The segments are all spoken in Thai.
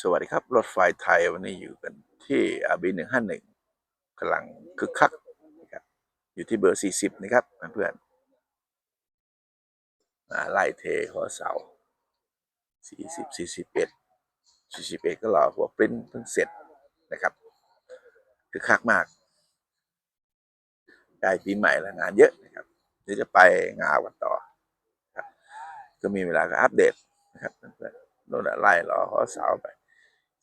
สวัสดีครับ รถไฟไทยวันนี้อยู่กันที่อาบีหนึ่งห้าหนึ่งกำลังคึกคักนะครับอยู่ที่เบอร์สี่สิบนะครับเพื่อนไล่เทหัวเสาสี่สิบสี่สิบเอ็ดสี่สิบเอ็ดก็รอหัวปริ้นเพิ่งเสร็จนะครับคึกคักมากได้ปีใหม่แล้วงานเยอะนะครับเดี๋ยวจะไปงานวันต่อก็มีเวลาก็อัปเดตนะครับเพื่อนๆโน่นนะไล่รอหัวเสาไป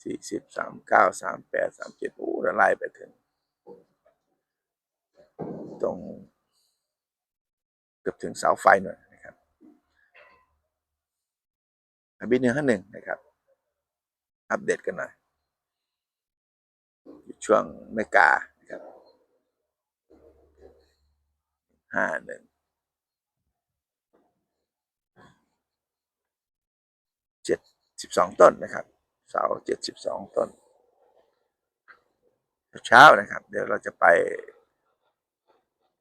สี่สิบสามเก้าสามแปดสามเจ็ดโอ้แล้วไล่ไปถึง ตรงเกือบถึงเสาไฟหน่อยนะครับอบิหนึ่งห้าหนึ่งนะครับ อัปเดตกันหน่อยอยู่ช่วงเมกานะครับห้าหนึ่งเจ็ดสิบสองต้นนะครับ เสาเจ็ดสิบสองต้น เช้านะครับ เดี๋ยวเราจะไป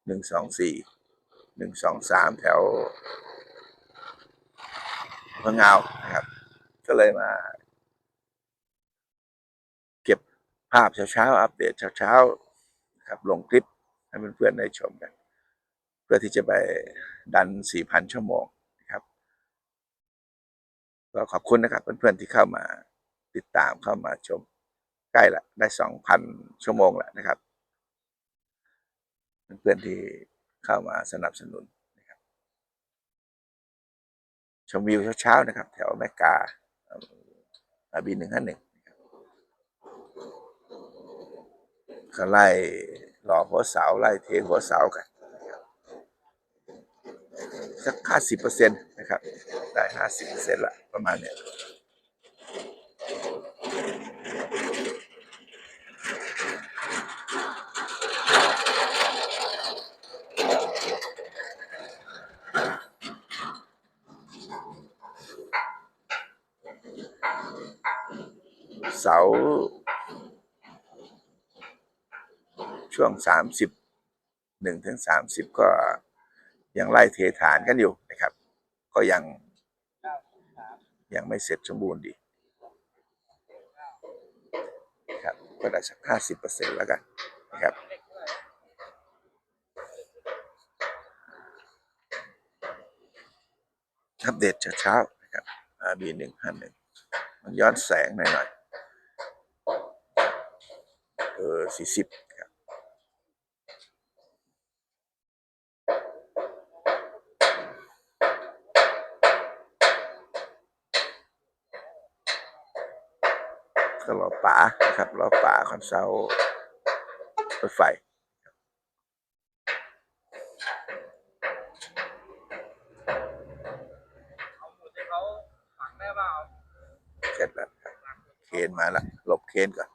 หนึ่งสองสี่หนึ่งสองสามแถวพะเงานะครับ ก็เลยมา เก็บภาพเช้าๆอัปเดตเช้าๆครับลงคลิปให้เพื่อนๆได้ชมกัน เพื่อที่จะไปดัน4,000ชั่วโมงนะครับก็ขอบคุณนะครับเพื่อนๆที่เข้ามา ติดตามเข้ามาชมใกล้ละได้2,000ชั่วโมงแล้วนะครับ เพื่อนๆที่เข้ามาสนับสนุนนะครับชมวิวเช้าๆนะครับ แถวแมกกาอาบีหนึ่งห้าหนึ่งก็ไล่หล่อหัวเสาไล่เทหัวเสากันสักห้าสิบเปอร์เซ็นต์นะครับ ได้ห้าสิบเปอร์เซ็นต์ละประมาณเนี้ย เสา ช่วงสามสิบหนึ่งถึงสามสิบก็ยังไล่เทฐานกันอยู่นะครับ ก็ยังยังไม่เสร็จสมบูรณ์ดีครับ ก็ได้สักห้าสิบเปอร์เซ็นต์แล้วกันนะครับอัปเดตเช้าๆนะครับ RB หนึ่งห้าหนึ่งมันย้อนแสงหน่อยๆเออสี่สิบ ก็รอป๋านะครับรอป๋าคอนเซิลรถไฟเอาหมุดให้เขาฝังได้เปล่าเสร็จแล้วครับเคนมาละหลบเคนก่อน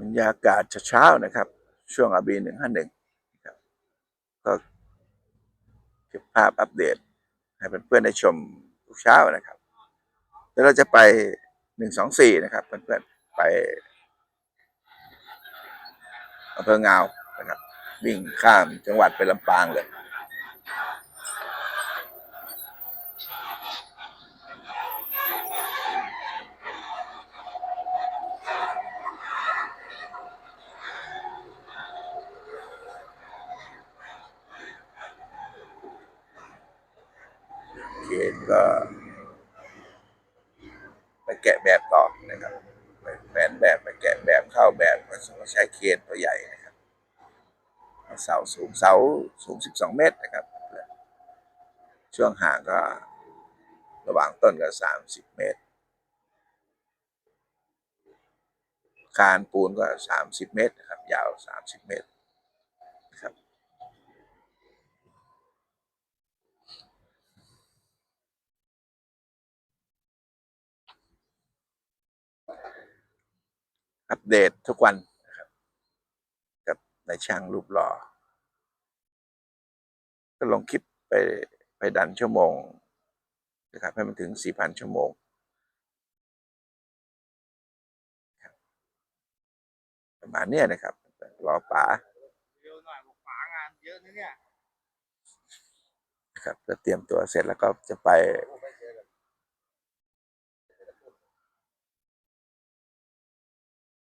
บรรยากาศเช้าๆนะครับ ช่วงอาบีหนึ่งห้าหนึ่งครับก็เก็บภาพอัปเดต ให้เพื่อนๆได้ชมทุกเช้านะครับ แล้วเราจะไปหนึ่งสองสี่นะครับ เพื่อนๆไปอำเภอเงาวนะครับ วิ่งข้ามจังหวัดไปลำปางเลย ก็ไปแกะแบบต่อนะครับไปแผนแบบไปแกะแบบเข้าแบบก็ใช้เคนตัวใหญ่นะครับเสาสูงเสาสูง 12 เมตรนะครับ ช่วงห่างก็ระหว่างต้นก็ 30 เมตร คานปูนก็ 30 เมตรนะครับ ยาว 30 เมตร เดตทุกวันกับ กับนายช่างรูปหล่อ ก็ลองคลิปไปไปดันชั่วโมงนะครับให้มันถึงสี่พันชั่วโมงประมาณเนี้ยนะครับ รอป๋าเร็วหน่อยบอกป๋างานเยอะนะเนี่ยครับจะเตรียมตัวเสร็จแล้วก็จะไป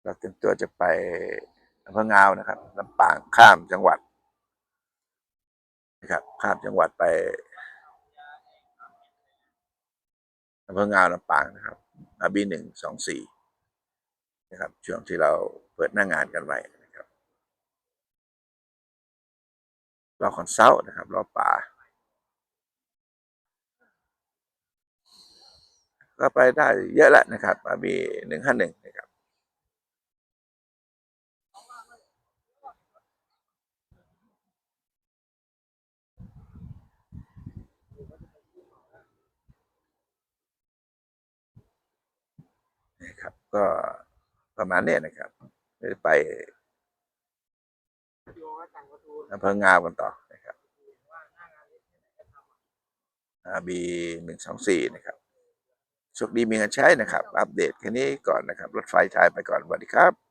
เราเตรียมตัวจะไปอำเภองาวนะครับลำปางข้ามจังหวัดนะครับ ข้ามจังหวัดไปอำเภองาวลำปางนะครับอาบีหนึ่งสองสี่นะครับ ช่วงที่เราเปิดหน้างานกันไว้นะครับรอคอนเซิลนะครับรอป่า ก็ไปได้เยอะแล้วนะครับอาบีหนึ่งห้าหนึ่งนะครับ นะครับ ก็ประมาณนี้นะครับไปอำเภองาวกันต่อนะครับว่าหน้างานเล็กที่ไหนก็ทำอะอาบีหนึ่งสองสี่นะครับโชคดีมีเงินใช้นะครับ อัปเดตแค่นี้ก่อนนะครับ รถไฟไทยไปก่อนสวัสดีครับ